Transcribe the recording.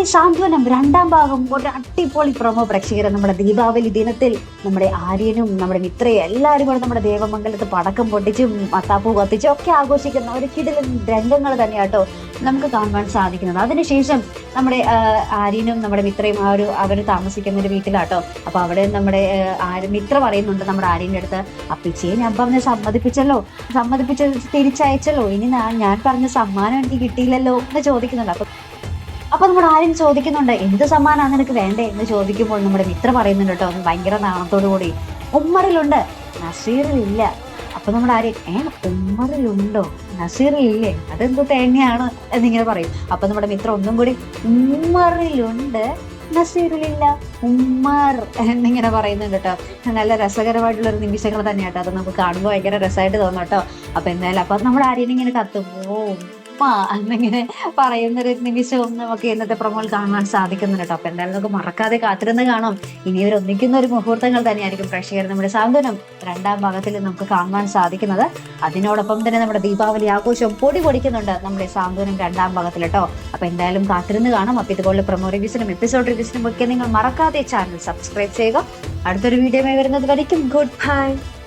ഈ സാന്ത്വനം രണ്ടാം ഭാഗം. ഒരു അടിപൊളി പ്രൊമോ പ്രേക്ഷകരെ നമ്മുടെ ദീപാവലി ദിനത്തിൽ നമ്മുടെ ആര്യനും നമ്മുടെ മിത്രയും എല്ലാവരും കൂടെ നമ്മുടെ ദേവമംഗലത്ത് പടക്കം പൊട്ടിച്ചും മത്താപ്പൂ കത്തിച്ചും ഒക്കെ ആഘോഷിക്കുന്ന ഒരു കിടിലൻ രംഗങ്ങൾ തന്നെയാട്ടോ നമുക്ക് കാണുവാൻ സാധിക്കുന്നത്. അതിനുശേഷം നമ്മുടെ ആര്യനും നമ്മുടെ മിത്രയും ആ ഒരു അവർ താമസിക്കുന്ന ഒരു വീട്ടിലാട്ടോ. അപ്പോൾ അവിടെ നമ്മുടെ മിത്ര പറയുന്നുണ്ട് നമ്മുടെ ആര്യന്റെ അടുത്ത് അപ്പിച്ചേ ഞാൻ പറഞ്ഞ സമ്മതിപ്പിച്ചല്ലോ സമ്മതിപ്പിച്ച് തിരിച്ചയച്ചല്ലോ. ഇനി ഞാൻ പറഞ്ഞ സമ്മാനം എനിക്ക് കിട്ടിയില്ലല്ലോ എന്ന് ചോദിക്കുന്നുണ്ട്. അപ്പൊ അപ്പൊ നമ്മുടെ ആരും ചോദിക്കുന്നുണ്ട് എന്ത് സമ്മാനമാണ് നിനക്ക് വേണ്ടേ? എന്ന് ചോദിക്കുമ്പോൾ നമ്മുടെ മിത്ര പറയുന്നുണ്ട് കേട്ടോ ഭയങ്കര നാണത്തോടു കൂടി. ഉമ്മറിലുണ്ട് നസീറിലില്ല. അപ്പൊ നമ്മുടെ ആര് ഏ ഉമ്മറിലുണ്ടോ? നസീറിലില്ലേ? അതെന്തോ തേങ്ങയാണ്? എന്നിങ്ങനെ പറയും. അപ്പൊ നമ്മുടെ മിത്രം ഒന്നും കൂടി ഉമ്മറിലുണ്ട് നസീറിലില്ല. ഉമ്മർ എന്നിങ്ങനെ പറയുന്നുണ്ട് കേട്ടോ. നല്ല രസകരമായിട്ടുള്ള ഒരു നിമിഷങ്ങൾ തന്നെയാട്ടോ. അത് നമുക്ക് കാണുമ്പോൾ ഭയങ്കര രസമായിട്ട് തോന്നും കേട്ടോ അപ്പൊ എന്തായാലും അപ്പൊ നമ്മുടെ ആര്യൻ ഇങ്ങനെ കത്തും. ഓ ഉമ്മ എന്നിങ്ങനെ പറയുന്ന ഒരു നിമിഷവും നമുക്ക് ഇന്നത്തെ പ്രമോൾ കാണാൻ സാധിക്കുന്നുണ്ട് കേട്ടോ. അപ്പൊ എന്തായാലും നമുക്ക് മറക്കാതെ കാത്തിരുന്ന് കാണാം. ഇനി ഇവർ ഒന്നിക്കുന്ന ഒരു മുഹൂർത്തങ്ങൾ തന്നെയായിരിക്കും പ്രേക്ഷകർ നമ്മുടെ സാന്ത്വനം രണ്ടാം ഭാഗത്തിൽ നമുക്ക് കാണുവാൻ സാധിക്കുന്നത്. അതിനോടൊപ്പം തന്നെ നമ്മുടെ ദീപാവലി ആഘോഷം പൊടി പൊടിക്കുന്നുണ്ട് നമ്മുടെ സാന്ത്വനം രണ്ടാം ഭാഗത്തിൽ കേട്ടോ. അപ്പൊ എന്തായാലും കാത്തിരുന്ന് കാണാം. അപ്പൊ ഇതുപോലെ പ്രൊമോ റിവ്യൂസിനും എപ്പിസോഡ് റിവ്യൂസിനും ഒക്കെ നിങ്ങൾ മറക്കാതെ ചാനൽ സബ്സ്ക്രൈബ് ചെയ്യുക. അടുത്തൊരു വീഡിയോ വരുന്നത് വരയ്ക്കും. Good bye.